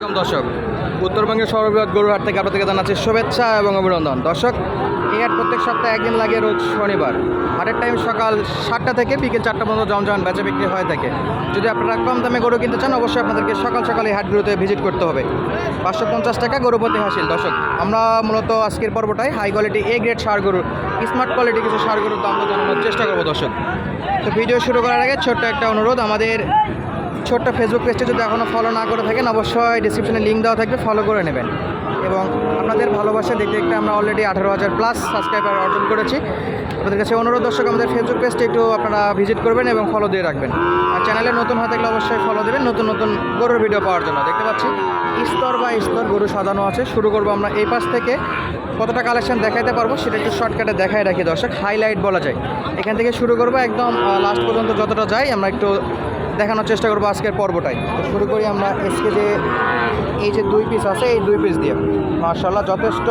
দর্শক, উত্তরবঙ্গের সর্ববৃহৎ গরুহাট থেকে আপনাদেরকে জানাচ্ছি শুভেচ্ছা এবং অভিনন্দন। দর্শক, এই হাট প্রত্যেক সপ্তাহে একদিন লাগে রোজ শনিবার। হাটের টাইম সকাল সাতটা থেকে বিকেল চারটা পর্যন্ত জমজমান বেচা বিক্রি হয়ে থাকে। যদি আপনারা কম দামে গরু কিনতে চান, অবশ্যই আপনাদেরকে সকাল সকাল এই হাটগুলোতে ভিজিট করতে হবে। পাঁচশো পঞ্চাশ টাকা গরু প্রতি হাসিল দর্শক, আমরা মূলত আজকের পর্বটায় হাই কোয়ালিটি এ গ্রেড সার গরু স্মার্ট কোয়ালিটি কিছু সার গরুর দাম জানানোর চেষ্টা করব দর্শক। তো ভিডিও শুরু করার আগে ছোট্ট একটা অনুরোধ। আমাদের ছোট্ট ফেসবুক পেজটা যদি এখনও ফলো না করে থাকেন, অবশ্যই ডিসক্রিপশনে লিঙ্ক দেওয়া থাকবে ফলো করে নেবেন। এবং আপনাদের ভালোবাসা দেখতে দেখতে আমরা অলরেডি আঠারো হাজার প্লাস সাবস্ক্রাইবার অর্জন করেছি। আপনাদের কাছে অনুরোধ, দর্শক, আমাদের ফেসবুক পেজটা একটু আপনারা ভিজিট করবেন এবং ফলো দিয়ে রাখবেন। আর চ্যানেলে নতুন হয়ে থাকলে অবশ্যই ফলো দেবেন, নতুন নতুন গরুর ভিডিও পাওয়ার জন্য। দেখতে পাচ্ছি, স্তর বা স্তর গরু সাজানো আছে। শুরু করব আমরা এই পাশ থেকে। কতটা কালেকশন দেখাইতে পারব সেটা একটু শর্টকাটে দেখাই রাখি, দর্শক। হাইলাইট বলা যায়। এখান থেকে শুরু করব, একদম লাস্ট পর্যন্ত যতটা যাই আমরা একটু দেখানোর চেষ্টা করব আজকের পর্বটাই। তো শুরু করি আমরা এসকে যে এই যে দুই পিস আছে এই দুই পিস দিয়ে। মার্শাল্লাহ যথেষ্ট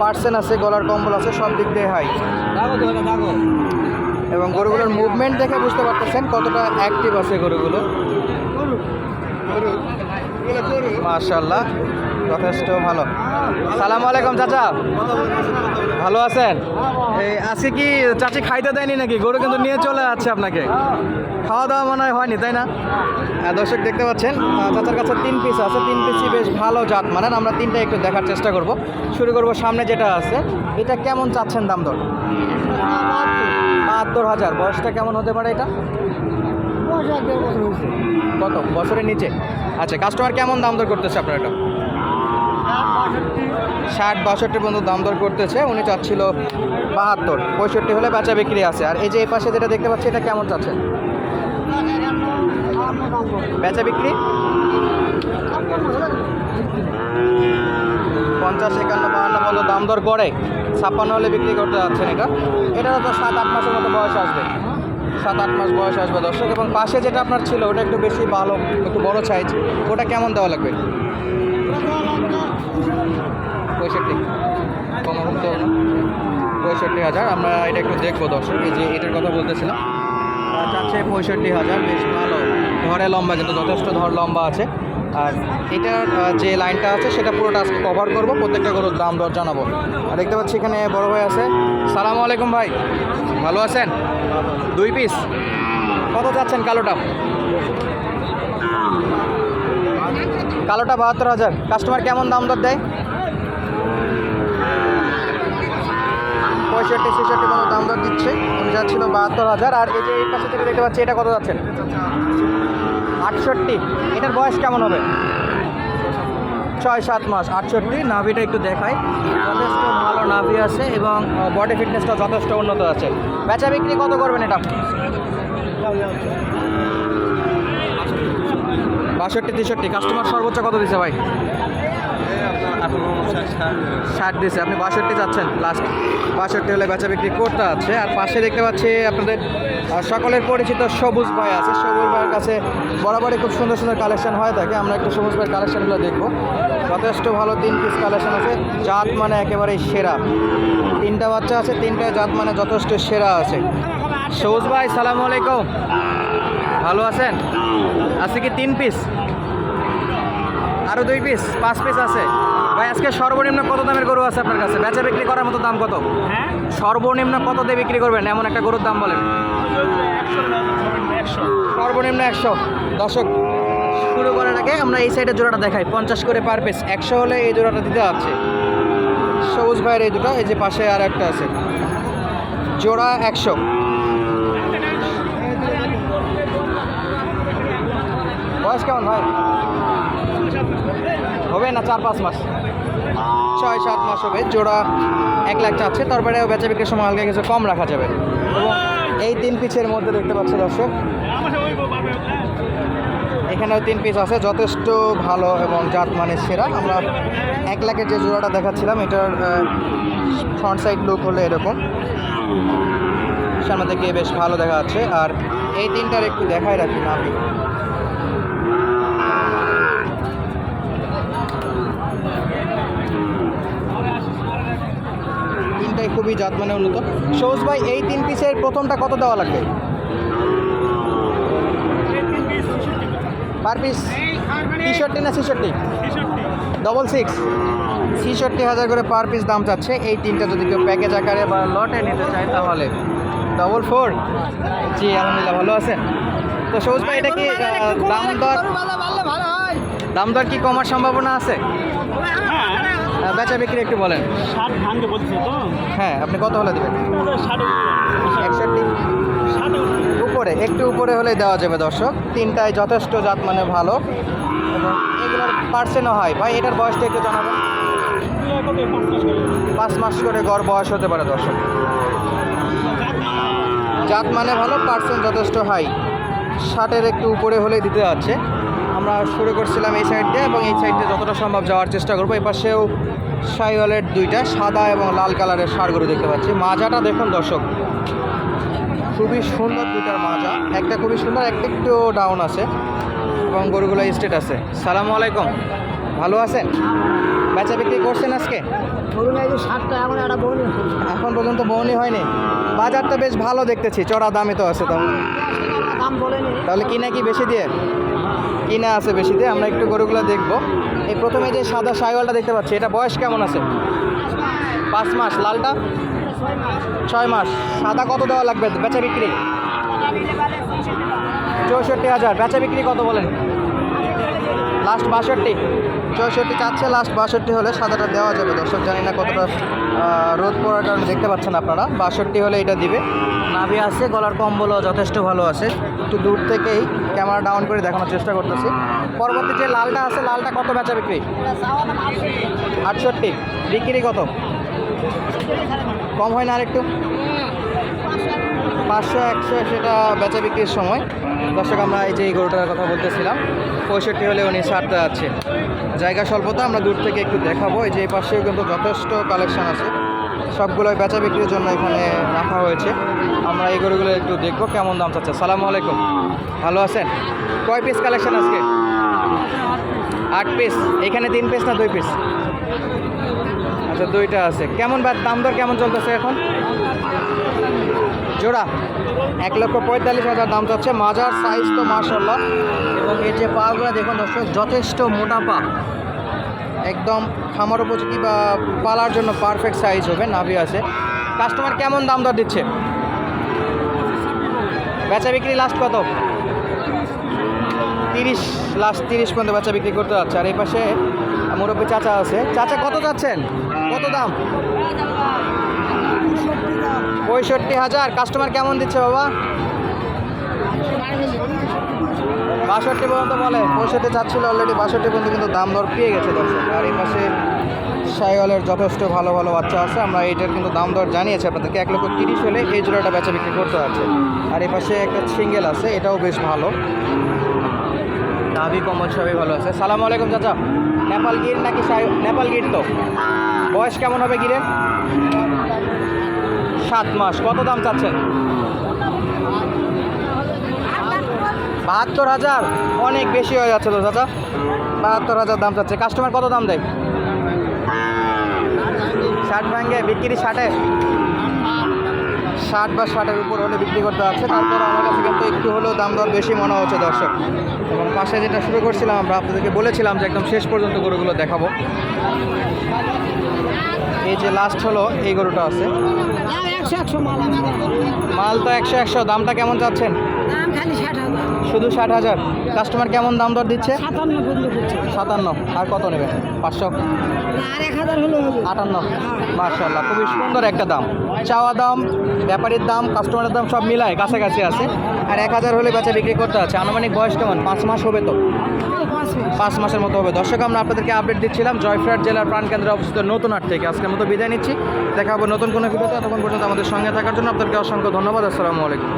পার্সেন আছে গলার কম্বল আছে সব দিক দিয়ে হাই এবং গরুগুলোর মুভমেন্ট দেখে বুঝতে পারতেছেন কতটা অ্যাক্টিভ আছে গরুগুলো। মার্শাল্লাহ যথেষ্ট ভালো। সালাম আলাইকুম চাচা। ভালো আছেন? এই আজকে কি চাচি খাইতে দেয়নি নাকি? গরু কিন্তু নিয়ে চলে যাচ্ছে আপনাকে। খাওয়া দাওয়া মনে হয় হয়নি তাই না? হ্যাঁ, দর্শক দেখতে পাচ্ছেন চাচার কাছে তিন পিস আছে। তিন পিসই বেশ ভালো জাত মানেন আমরা তিনটা একটু দেখার চেষ্টা করব। শুরু করব সামনে যেটা আছে। এটা কেমন চাচ্ছেন দাম দর? বাহাত্তর হাজার। বয়সটা কেমন হতে পারে এটা? কত? বছরের নিচে? আচ্ছা কাস্টমার কেমন দাম দর করতেছে আপনার এটা? ষাট বাষট্টি পর্যন্ত দাম দর করতেছে, উনি চাচ্ছিল বাহাত্তর। পঁয়ষট্টি হলে বেচা বিক্রি আছে। আর এই যে এই পাশে যেটা দেখতে পাচ্ছি, এটা কেমন চাচ্ছেন? বেচা বিক্রি? পঞ্চাশ, একান্ন, বাহান্ন পর্যন্ত দাম দর করে। ছাপ্পান্ন হলে বিক্রি করতে যাচ্ছেন এটা। এটা তো সাত, আট মাসের মতো বয়স আসবে। সাত, আট মাস বয়স আসবে, দর্শক। এবং পাশে যেটা আপনার ছিল, ওটা একটু বেশি ভালো, একটু বড় সাইজ ওটা কেমন দেওয়া লাগবে? পঁয়ষট্টি। কম পঁয়ষট্টি হাজার, আমরা এটা একটু দেখব দর্শক, এই যে এটার কথা বলতেছিলাম। চাচ্ছে পঁয়ষট্টি হাজার, বেশ ভালো। ধরে লম্বা কিন্তু যথেষ্ট ধর লম্বা আছে। আর এটার যে লাইনটা আছে, সেটা পুরোটা আজকে কভার করব, প্রত্যেকটা গরুর দাম দর জানাব। আর দেখতে পাচ্ছি এখানে বড় ভাই আছে। সালাম আলাইকুম ভাই। ভালো আছেন? দুই পিস কত চাচ্ছেন কালোটা? কালোটা বাহাত্তর হাজার। কাস্টমার কেমন দাম দর দেয়? পঁয়ষট্টি ছেষট্টি মতো দাম দর দিচ্ছে। উনি যাচ্ছিল বাহাত্তর হাজার। আর এই যে এই পাশে থেকে দেখতে পাচ্ছি, এটা কত যাচ্ছেন আটষট্টি। এটার বয়স কেমন হবে? ছয় সাত মাস। আটষট্টি। নাভিটা একটু দেখাই। যথেষ্ট ভালো নাভি আছে এবং বডি ফিটনেসটা যথেষ্ট উন্নত আছে। বেচা বিক্রি কত করবেন এটা? বাষট্টি তেষট্টি কাস্টমার সর্বোচ্চ কত দিছে ভাই? ষাট দিছে, আপনি বাষট্টি যাচ্ছেন লাস্ট বাষট্টি হলে বেচা বিক্রি করতে আছে। আর পাশে দেখতে পাচ্ছি আপনাদের সকলের পরিচিত সবুজ ভাই আছে। সবুজ ভাইয়ের কাছে বরাবরই খুব সুন্দর সুন্দর কালেকশন হয়ে থাকে। আমরা একটু সবুজ ভাইয়ের কালেকশনগুলো দেখব। যথেষ্ট ভালো তিন পিস কালেকশন আছে। জাত মানে একেবারেই সেরা। তিনটা বাচ্চা আছে তিনটা জাত মানে যথেষ্ট সেরা আছে। সবুজ ভাই, সালাম আলাইকুম। ভালো আছেন? আছে কি তিন পিস আরও দুই পিস পাঁচ পিস আছে? ভাই আজকে সর্বনিম্ন কত দামের গরু আছে আপনার কাছে? বেচা বিক্রি করার মতো দাম কত? হ্যাঁ? সর্বনিম্ন কত দিয়ে বিক্রি করবেন? এমন একটা গরুর দাম বলেন। সর্বনিম্ন একশো। দশক শুরু করার আগে আমরা এই সাইডের জোড়াটা দেখাই। পঞ্চাশ করে পার পিস একশো হলে এই জোড়াটা দিতে যাচ্ছে। সবুজ ভাইয়ের এই দুটো এই যে পাশে আর একটা আছে। জোড়া একশো। বয়স কেমন ভাই? হবে না চার পাঁচ মাস? ছয় সাত মাস হবে, জোড়া এক লাখ চাচ্ছে তারপরে বেচা বিক্রির সময় হালকা কিছু কম রাখা যাবে। এবং এই তিন পিসের মধ্যে দেখতে পাচ্ছি দর্শক, এখানেও তিন পিস আছে, যথেষ্ট ভালো এবং জাত মানে সেরা। আমরা এক লাখের যে জোড়াটা দেখাচ্ছিলাম, এটার ফ্রন্ট সাইড লুক হলে এরকম। সামনে থেকে বেশ ভালো দেখা যাচ্ছে। আর এই তিনটার একটু দেখাই রাখি না আমি। খুবই জাত মানে উন্নত। সৌজ ভাই, এই তিন পিসের প্রথমটা কত দেওয়া লাগবে? Per piece? টিশার্টটি না ছিষট্টি ডবল সিক্স ছিষট্টি হাজার করে পার পিস দাম চাচ্ছে। এই তিনটা যদি কেউ প্যাকেজ আকারে বা লটে নিতে চায় তাহলে। ডবল ফোর জি, আলহামদুলিল্লাহ, ভালো আছেন। তো সবুজ ভাই, এটা কি দাম দর দাম দর কি কমার সম্ভাবনা আছে? বেচা বিক্রি একটু বলেন। ষাট ভাঙতে বলছে তো। হ্যাঁ আপনি কত হলে দেবেন? ষাট একষট্টি? ষাট উপরে। একটু উপরে হলেই দেওয়া যাবে দর্শক। তিনটায় যথেষ্ট জাত মানে ভালো। এবং এগুলোর পার্সেন্টও হয়। ভাই এটার বয়সটা একটু জানাবেন। পাঁচ মাস করে। গড় বয়স হতে পারে দর্শক। জাত মানে ভালো পার্সেন্ট যথেষ্ট হাই। ষাটের একটু উপরে হলেই দিতে যাচ্ছে। আমরা শুরু করছিলাম এই সাইড দিয়ে এবং এই সাইড দিয়ে যতটা সম্ভব যাওয়ার চেষ্টা করব। এই পাশেও সাইওয়ালের দুইটা সাদা এবং লাল কালারের সার গরু দেখতে পাচ্ছি। মাজাটা দেখুন দর্শক খুবই সুন্দর দুইটার মাজা। একটা খুবই সুন্দর একটা একটু ডাউন আছে এবং গরুগুলো স্টেট আছে। সালামু আলাইকুম ভালো আছেন? বেচা বিক্রি করছেন আজকে? এখন একটা বউনি এখন পর্যন্ত বউনি হয়নি। বাজারটা বেশ ভালো দেখতেছি চড়া দামে তো আছে তো। তাহলে কিনা কি বেশি দিয়ে? কিনা আছে বেশি দিয়ে, আমরা একটু গরুগুলো দেখব। এই প্রথমে যে সাদা সাইওয়ালটা দেখতে পাচ্ছি, এটা বয়স কেমন আছে? পাঁচ মাস, লালটা? ছয় মাস। সাদা কত দেওয়া লাগবে? বেচা বিক্রি? চৌষট্টি হাজার। বেচা বিক্রি কত বলেন? লাস্ট বাষট্টি। চৌষট্টি চাচ্ছে লাস্ট বাষট্টি হলে সাদাটা দেওয়া যাবে। দর্শক, জানি না কতটা রোদ পড়ার কারণে দেখতে পাচ্ছেন আপনারা। বাষট্টি হলে এটা দিবে। নাভি আছে, গলার কম্বলও যথেষ্ট ভালো আছে। একটু দূর থেকেই ক্যামেরা ডাউন করে দেখানোর চেষ্টা করতেছি। পরবর্তী যে লালটা আছে, লালটা কত বেচা বিক্রি? আটষট্টি। বিক্রি কত? কম হয় না আরেকটু? পাঁচশো, একশো, সেটা বেচা বিক্রির সময়। দর্শক, আমরা এই যে এই গরুটার কথা বলতেছিলাম, পঁয়ষট্টি হলে উনি ছাড়তে যাচ্ছে জায়গা স্বল্পতা আমরা দূর থেকে একটু দেখাবো, এই যে এই পাশেও কিন্তু যথেষ্ট কালেকশন আছে। সবগুলোই বেচা বিক্রির জন্য এখানে রাখা হয়েছে। আমরা এই গরুগুলো একটু দেখব, কেমন দাম চাচ্ছে। সালামু আলাইকুম। ভালো আছেন? কয় পিস কালেকশন আজকে? আট পিস এখানে তিন পিস না দুই পিস আচ্ছা দুইটা আছে। কেমন বা- দাম দর কেমন চলতেছে এখন? জোড়া? এক লক্ষ পঁয়তাল্লিশ হাজার দাম চাচ্ছে। মাজার সাইজ তো মার্শাল্লাহ এবং এর যে পাগুলো দেখুন দর্শক, যথেষ্ট মোটা পা একদম খামার উপযোগী বা পালার জন্য পারফেক্ট সাইজ হবে, নাভি আছে। কাস্টমার কেমন দাম দর দিচ্ছে? বেচা বিক্রি লাস্ট কত? তিরিশ লাস্ট তিরিশ পর্যন্ত বেচা বিক্রি করতে যাচ্ছে। আর এই পাশে মুরব্বী চাচা আছে। চাচা কত যাচ্ছেন? কত দাম? পঁয়ষট্টি হাজার। কাস্টমার কেমন দিচ্ছে বাবা? বাষট্টি পর্যন্ত বলে। পঁয়ষট্টি চাচ্ছিল অলরেডি বাষট্টি পর্যন্ত কিন্তু দাম দর পেয়ে গেছে দর্শক। আর এই পাশে সাইওয়ালের যথেষ্ট ভালো ভালো বাচ্চা আছে। আমরা এইটার কিন্তু দাম দর জানিয়েছি আপনাদেরকে। এক লক্ষ তিরিশ হলে এই জোড়াটা বেচা বিক্রি করতে আছে আর এই পাশে একটা সিঙ্গেল আছে, এটাও বেশ ভালো। নাভি কমল সবই ভালো আছে। সালাম আলাইকুম, চাচা। নেপাল গির নাকি সাই- নেপাল গির তো? বয়স কেমন হবে গিরের সাত মাস। কত দাম চাচ্ছেন? বাহাত্তর হাজার। অনেক বেশি হয়ে যাচ্ছে তো চাচা। বাহাত্তর হাজার দাম চাচ্ছে। কাস্টমার কত দাম দেয়? ষাট ভাঙ্গে। বিক্রি ষাটে? ষাট বা ষাটের উপর হলে বিক্রি করতে যাচ্ছে তারপর আমার কাছে কিন্তু একটু হলেও দাম দর বেশি মনে হচ্ছে দর্শক। এবং পাশে যেটা শুরু করছিলাম আমরা, আপনাদেরকে বলেছিলাম যে একদম শেষ পর্যন্ত গরুগুলো দেখাবো। এই যে লাস্ট হলো এই গরুটা আছে। একশো একশো মাল মাল তো একশো একশো দামটা কেমন চাচ্ছেন? শুধু ষাট হাজার? কাস্টমার কেমন দাম দর দিচ্ছে? সাতান্ন আর কত নেবেন পাঁচশো? আটান্ন। মার্শাল্লাহ খুবই সুন্দর একটা দাম। চাওয়া দাম ব্যাপারীর দাম কাস্টমারের দাম সব মিলায় কাছাকাছি আছে। আর এক হাজার হলে বেচা বিক্রি করতে আছে। আনুমানিক বয়স কেমন? পাঁচ মাস হবে তো? পাঁচ মাসের মতো হবে। দর্শক আমরা আপনাদেরকে আপডেট দিচ্ছিলাম। জয়ফ্রাট জেলার প্রাণকেন্দ্রে অবস্থিত নতুন হাট থেকে আজকের মতো বিদায় নিচ্ছি। দেখা হবে নতুন কোনো ভিডিওতে। ততক্ষণ পর্যন্ত আমাদের সঙ্গে থাকার জন্য আপনাদেরকে অসংখ্য ধন্যবাদ। আসসালামু আলাইকুম।